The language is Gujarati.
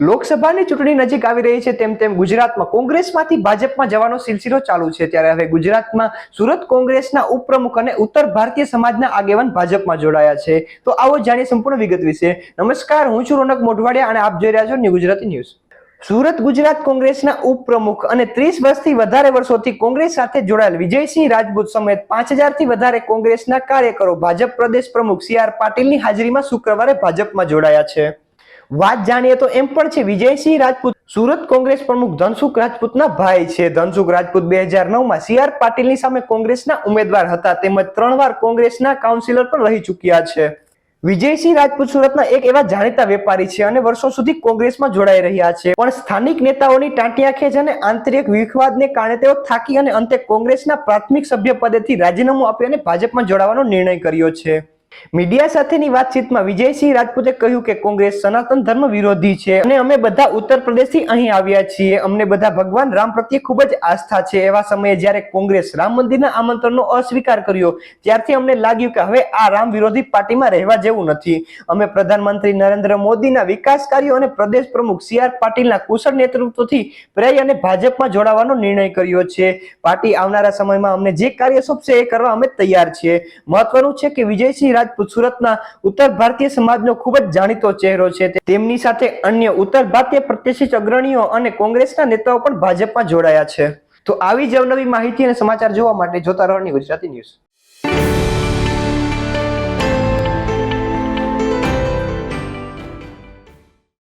લોકસભાની ચૂંટણી નજીક આવી રહી છે, તેમ તેમ ગુજરાતમાં કોંગ્રેસમાંથી ભાજપમાં જવાનો સિલસિલો ચાલુ છે. ત્યારે હવે ગુજરાતમાં સુરત કોંગ્રેસના ઉપપ્રમુખ અને ઉત્તર ભારતીય સમાજના આગેવાન ભાજપમાં જોડાયા છે. તો આવો જાણીએ સંપૂર્ણ વિગત વિશે. નમસ્કાર, હું છું રોનક મોઢવાડિયા અને આપ જોઈ રહ્યા છો ન્યૂ ગુજરાતી ન્યૂઝ. સુરત ગુજરાત કોંગ્રેસના ઉપપ્રમુખ અને ત્રીસ વર્ષથી વધારે વર્ષોથી કોંગ્રેસ સાથે જોડાયેલ વિજયસિંહ રાજપૂત સમેત પાંચ હજારથી વધારે કોંગ્રેસના કાર્યકરો ભાજપ પ્રદેશ પ્રમુખ સી આર પાટીલની હાજરીમાં શુક્રવારે ભાજપમાં જોડાયા છે. વાત જાણીએ તો એમ પણ છે, વિજયસિંહ રાજપૂત, સુરત કોંગ્રેસ પ્રમુખ ધનસુખ રાજપૂતના ભાઈ છે. ધનસુખ રાજપૂત બે હજાર નવમાં સી આર પાટીલની સામે કોંગ્રેસના ઉમેદવાર હતા. તેમજ ત્રણ વાર કોંગ્રેસના કાઉન્સિલર પણ રહી ચૂક્યા છે. વિજયસિંહ રાજપૂત સુરતના એક એવા જાણીતા વેપારી છે અને વર્ષો સુધી કોંગ્રેસમાં જોડાઈ રહ્યા છે. પણ સ્થાનિક નેતાઓની ટાંટિયા ખેંચ અને આંતરિક વિખવાદને કારણે તેઓ થાકી અને અંતે કોંગ્રેસના પ્રાથમિક સભ્ય પદેથી રાજીનામું આપી અને ભાજપમાં જોડાવાનો નિર્ણય કર્યો છે. મીડિયા સાથેની વાતચીતમાં વિજયસિંહ રાજપૂતે કહ્યું કે કોંગ્રેસ સનાતન ધર્મ વિરોધી છે અને અમે બધા ઉત્તર પ્રદેશથી અહીં આવ્યા છીએ. અમને બધા ભગવાન રામ પ્રત્યે ખૂબ જ આસ્થા છે. એવા સમયે જ્યારે કોંગ્રેસ રામ મંદિરના આમંત્રણનો અસ્વીકાર કર્યો, ત્યારથી અમને લાગ્યું કે હવે આ રામ વિરોધી પાર્ટીમાં રહેવા જેવું નથી. અમે પ્રધાનમંત્રી નરેન્દ્ર મોદીના વિકાસ કાર્યો અને પ્રદેશ પ્રમુખ સી આર પાટીલના કુશળ નેતૃત્વથી પ્રેય અને ભાજપમાં જોડાવાનો નિર્ણય કર્યો છે. પાર્ટી આવનારા સમયમાં અમને જે કાર્ય સોંપશે એ કરવા અમે તૈયાર છીએ. મહત્વનું છે કે વિજયસિંહ રાજપૂત સુરતના ઉત્તર ભારતીય સમાજનો ખૂબ જ જાણીતો ચહેરો છે. તેમની સાથે અન્ય ઉત્તર ભારતીય પ્રત્યાશિત અગ્રણીઓ અને કોંગ્રેસના નેતાઓ પણ ભાજપમાં જોડાયા છે. તો આવી જ અવનવી માહિતી અને સમાચાર જોવા માટે જોતા રહો ગુજરાતી ન્યૂઝ.